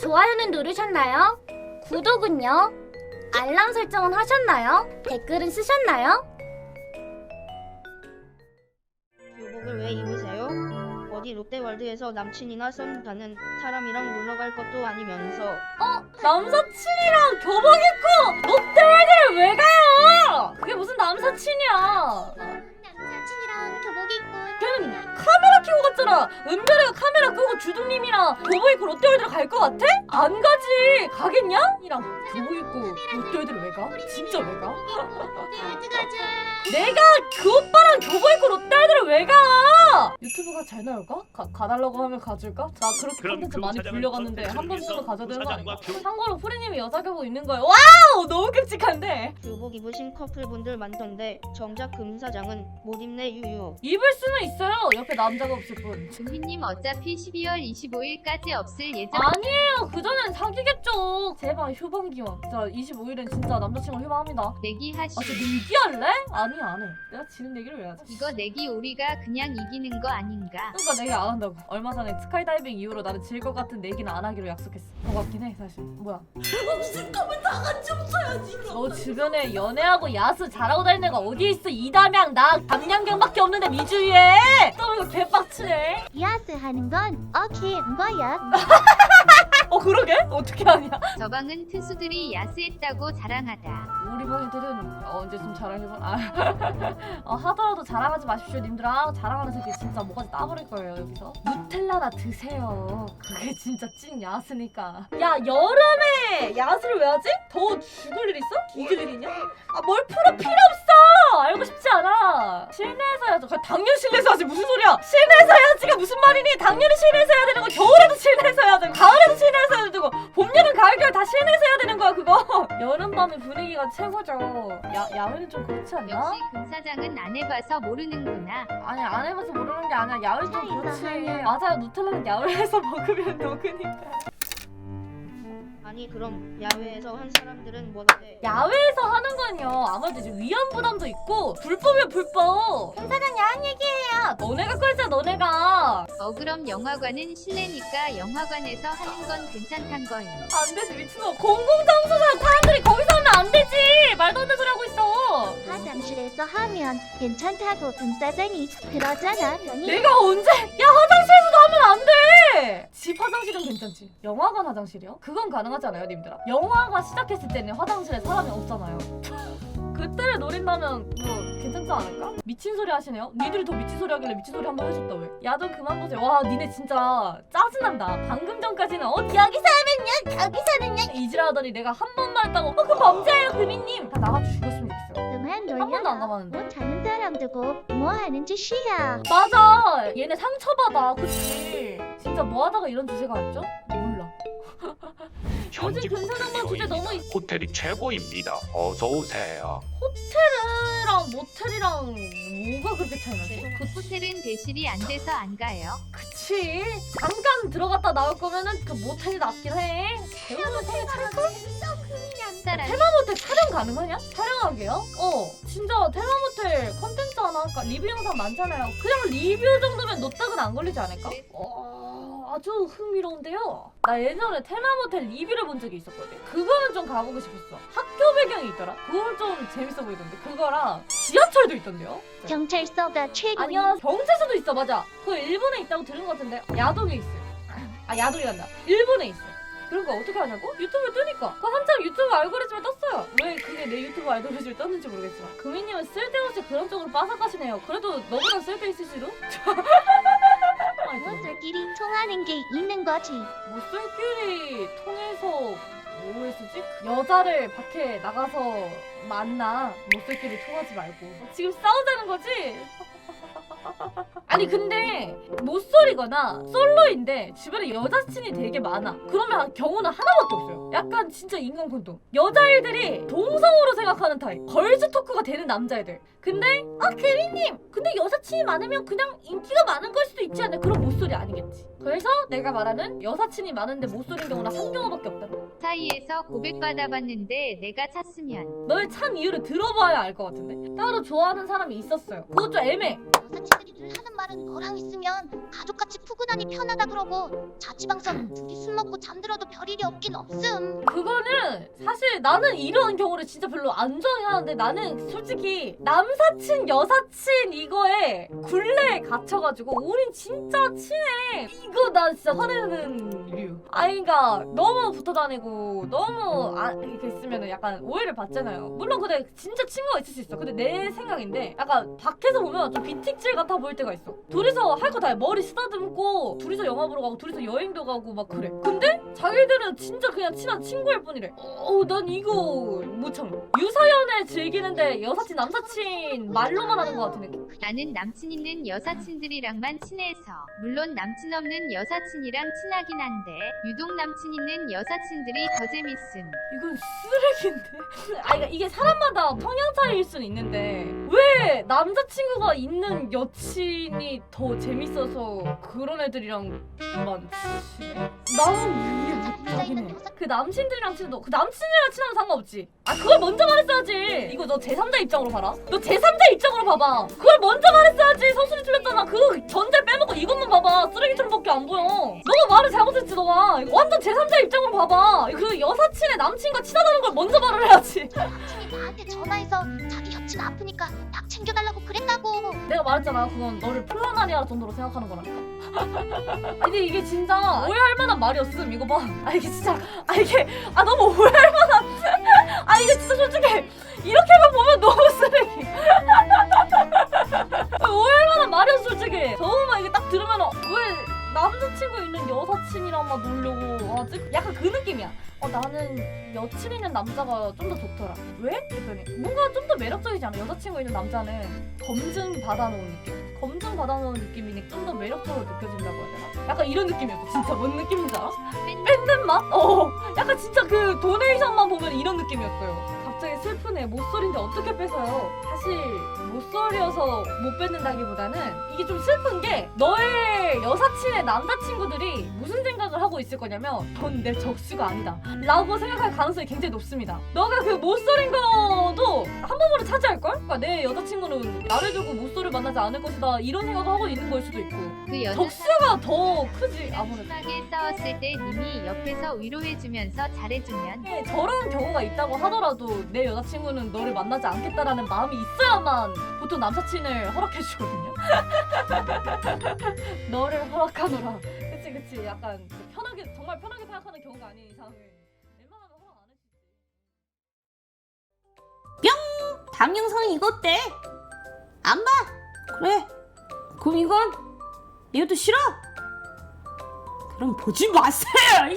좋아요는 누르셨나요? 구독은요? 알람 설정은 하셨나요? 댓글은 쓰셨나요? 교복을 왜 입으세요? 어디 롯데월드에서 남친이나 썸 가는 사람이랑 놀러 갈 것도 아니면서 남사친이랑 교복 입고 롯데월드를 왜 가요? 그게 무슨 남사친이야? 남자친이랑 교복 입고 걔는 카 켜고 갔잖아. 은별이가 카메라 끄고 주둥님이랑 교복 입고 롯데월드를 갈것 같아? 안 가지. 가겠냐? 이랑 교복 입고 롯데월드를 왜 가? 진짜 왜 가? 가자. 내가 그 오빠랑 교복 입고 롯데월드를 왜 가? 유튜브가 잘 나올까? 가, 가달라고 하면 가줄까? 나 그렇게 그럼 콘텐츠 그 많이 불려갔는데 한 위해서 가져야 되는 거 아닌가? 교- 참고로 프리님이 여자 교복 입는 거예요. 와우! 너무 끔찍한데? 교복 입으신 커플분들 많던데 정작 금사장은 못 입네 유유. 입을 수는 있어요. 옆에 남자가 없을 뿐. 준희님 어차피 12월 25일까지 없을 예정. 아니에요. 그전엔 사귀겠죠. 제발 휴방 기원. 자, 25일엔 진짜 남자친구 휴방합니다. 내기 하시. 아, 저 내기할래? 아니, 안 해. 내가 지는 내기를 왜 하지? 이거 내기 우리가 그냥 이기는 거 아닌가? 그러니까 내기 안 한다고. 얼마 전에 스카이다이빙 이후로 나는 질 것 같은 내기는 안 하기로 약속했어. 더 같긴 해, 사실. 뭐야? 무슨 거면 다 같이 없어야지. 너 주변에 연애하고 야수 잘하고 다니는 애가 어디 있어? 이담양, 나, 담양경밖에 없는데 미주위에. 또 이거 개빡치네. 야스 하는 건 오케이인 거야. 어, 그러게? 어떻게 하냐? 저 방은 투수들이 야스했다고 자랑하다. 우리 방 애들은 언제쯤 자랑해봐. 아, 어, 하더라도 자랑하지 마십시오, 님들아. 자랑하는 새끼 진짜 뭐가지 따버릴 거예요, 여기서. 누텔라나 드세요. 그게 진짜 찐 야스니까. 야, 여름에 야스를 왜 하지? 더 죽을 일 있어? 이길 일 있냐? 아, 뭘 풀어 필요 없어! 알고 싶지 않아. 실내에서 해야죠. 그 당연 실내에서 하지, 무슨 소리야? 실내에서 해야지가 무슨 말이니? 당연히 실내에서 해야 되는 거. 겨울에도 실내에서 해야 되고, 가을 다 실내에서 해야 되는 거야, 그거. 여름밤의 분위기가 최고죠. 야, 야외는 좀 그렇지 않나? 역시 금사장은 안 해봐서 모르는구나. 아니 안 해봐서 모르는 게 아니라 야외 좀 그렇지 맞아요 누텔라는 야외에서 먹으면 녹으니까 아니 그럼 야외에서 한 사람들은 뭐래? 야외에서 하는 건요. 아무래도 이제 위험 부담도 있고 불법이야 불법 행사장 야한 얘기예요. 너네가 꼴찌야 너네가. 어 그럼 영화관은 실내니까 영화관에서 하는 건 괜찮단 거예요. 안 되지 미친놈. 공공장소잖아. 사람들이 거기서 하면 안 되지. 말도 안 되는 소리 하고 있어. 화장실에서 하면 괜찮다고 금사장이 그러잖아. 병이. 내가 언제? 야 하면 안돼집 화장실은 괜찮지? 영화관 화장실이요? 그건 가능하지 않아요 님들아? 영화가 시작했을 때는 화장실에 사람이 없잖아요. 그때를 노린다면 뭐 괜찮지 않을까? 미친 소리 하시네요? 니들이 더 미친 소리 하길래 미친 소리 한 번 해줬다 왜? 야좀 그만 보세요. 와 니네 진짜 짜증난다. 방금 전까지는 어 여기서 하 면요 여기서 하면요 이지라 하더니 내가 한 번만 했다고 어그 범죄예요 금이님 다 나가 죽였으면 좋겠어요 그만 한 번도 안 놀려. 가봤는데 못 자는 사람 두고 뭐 하는 짓이야. 맞아 얘네 상처받아 그치 진짜 뭐 하다가 이런 주제가 왔죠? 몰라 현직 근사장만 주제 너무 있- 호텔이 최고입니다. 어서 오세요. 호텔이랑 모텔이랑 뭐가 그렇게 차이나지? 그, 호텔은 대실이 안 돼서 안 가요. 그치 잠깐 들어갔다 나올 거면은 그 모텔이 낫긴 해 대부분 호텔 찰까? 사람이 테마 모텔 촬영 가능하냐? 촬영하게요? 어 진짜 테마 모텔 컨텐츠 하나 할까? 리뷰 영상 많잖아요 그냥 리뷰 정도면 노딱은 안 걸리지 않을까? 어, 아주 흥미로운데요. 나 예전에 테마모텔 리뷰를 본 적이 있었거든. 그거는 좀 가보고 싶었어. 학교 배경이 있더라? 그건 좀 재밌어 보이던데? 그거랑 지하철도 있던데요? 경찰서가 최고. 아니야 경찰서도 있어. 맞아. 그거 일본에 있다고 들은 것 같은데? 야동에 있어요 아 야동이 간다. 일본에 있어. 그런 거 어떻게 하냐고? 유튜브에 뜨니까. 그 한참 유튜브 알고리즘에 떴어요. 왜 그게 내 유튜브 알고리즘에 떴는지 모르겠지만. 금이님은 쓸데없이 그런 쪽으로 빠삭하시네요. 그래도 너보다 쓸데 있으시도? 무엇들끼리 통하는 게 있는 거지. 못쏠끼리 통해서 뭐 했었지? 여자를 밖에 나가서 만나 못쏠끼리 통하지 말고 지금 싸우자는 거지? 아니 근데 못소리거나 솔로인데 주변에 여자친이 되게 많아. 그러면 경우는 하나밖에 없어요. 약간 진짜 인간콘동 여자애들이 동성으로 생각하는 타입. 걸즈 토크가 되는 남자애들. 근데 아 개리님! 근데 여사친이 많으면 그냥 인기가 많은 걸 수도 있지 않나? 그런 못소리 아니겠지. 그래서 내가 말하는 여사친이 많은데 못소리인 경우는 한 경우밖에 없다 사이에서 고백받아봤는데 내가 찼으면. 널 찬 이유를 들어봐야 알 것 같은데? 따로 좋아하는 사람이 있었어요. 그것 좀 애매해. 여사친들이 늘 하는 말은 너랑 있으면 가족같이 푸근하니 편하다 그러고 자취방선 둘이 술 먹고 잠들어도 별일이 없긴 없음. 그거는 사실 나는 이런 경우를 진짜 별로 안 좋아하는데 나는 솔직히 남사친 여사친 이거에 굴레에 갇혀가지고 우린 진짜 친해. 이거 나 진짜 화내는 류. 아이가 너무 붙어 다니고 너무 아, 이렇게 있으면 약간 오해를 받잖아요. 물론 근데 진짜 친구가 있을 수 있어. 근데 내 생각인데 약간 밖에서 보면 좀 비틱질 같아 보일 때가 있어 둘이서 할 거 다 해 머리 쓰다듬고 둘이서 영화 보러 가고 둘이서 여행도 가고 막 그래 근데 자기들은 진짜 그냥 친한 친구일 뿐이래. 어, 난 이거 못 참아. 유사연애 즐기는데 여사친, 남사친 말로만 하는 것 같은 느낌. 나는 남친 있는 여사친들이랑만 친해서 물론 남친 없는 여사친이랑 친하긴 한데 유독 남친 있는 여사친들이 더 재밌음. 이건 쓰레기인데? 아, 이게 사람마다 성향 차이일 수는 있는데 왜 남자친구가 있는 여친 이 더 재밌어서 그런 애들이랑만 친해? 나는 이해 못 하긴 해. 그 남친들이랑 친해도 그 남친이랑 친하면 상관없지. 아 그걸 먼저 말했어야지. 이거 너 제3자 입장으로 봐라. 너 제3자 입장으로 봐봐. 그걸 먼저 말했어야지. 서술이 틀렸잖아. 그 전제 빼먹고 이것만 봐봐. 쓰레기처럼밖에 안 보여. 너가 말을 잘못했지 너가. 이거 완전 제3자 입장으로 봐봐. 그 여사친의 남친과 친하다는 걸 먼저 말을 해야지. 남친이 나한테 전화해서 자기 여친 아프니까 약 챙겨달라고 그랬다고. 내가 말했잖아. 그건 너를 플라나리아 정도로 생각하는 거라니까. 아니 이게 진짜 오해할 만한 말이었음. 이거 봐. 아 이게 진짜 아 이게 아 너무 오해할 만한. 아 이게 진짜 솔직히 이렇게만 보면 너무 쓰레기. 오해할 만한 말이었어 솔직히. 저만 이게 딱 들으면 왜 남자친구 있는 여사친이랑만 놀려고 하지? 약간 그 느낌이야. 어 나는 여친 있는 남자가 좀 더 좋더라. 왜? 그랬더니 뭔가 좀 더 매력적이지 않아? 여자친구 있는 남자는 검증 받아놓은 느낌? 검증 받아놓은 느낌이니 좀 더 매력적으로 느껴진다고 해야 되나? 약간 이런 느낌이었어. 진짜 뭔 느낌인지 알아? 뺏는 맛? 어. 약간 진짜 그 도네이션만 보면 이런 느낌이었어요. 갑자기 슬프네. 모쏠인데 어떻게 뺏어요? 사실 모쏠이어서 못 뺏는다기보다는 이게 좀 슬픈 게 너의 여사친의 남자친구들이 무슨 생각을 하고 있을 거냐면 넌 내 적수가 아니다 라고 생각할 가능성이 굉장히 높습니다 너가 그 모쏠인 거도 한 번으로 차지할걸? 그러니까 내 여자친구는 나를 두고 모쏠을 만나지 않을 것이다 이런 생각을 하고 있는 걸 수도 있고 그 여자 적수가 더 크지 아무래도 심하게 싸웠을 때 님이 옆에서 위로해주면서 잘해주면 네, 저런 경우가 있다고 하더라도 내 여자친구는 너를 만나지 않겠다라는 마음이 있어야만 보통 남사친을 허락해 주거든요. 너를 허락하노라. 그치 그치 약간 그 편하게 정말 편하게 생각하는 경우가 아닌 이상은 웬만하면 허락 안 해주지. 다음 영상은 이거 어때? 안 봐? 그래. 그럼 이건 이것도 싫어? 그럼 보지 마세요.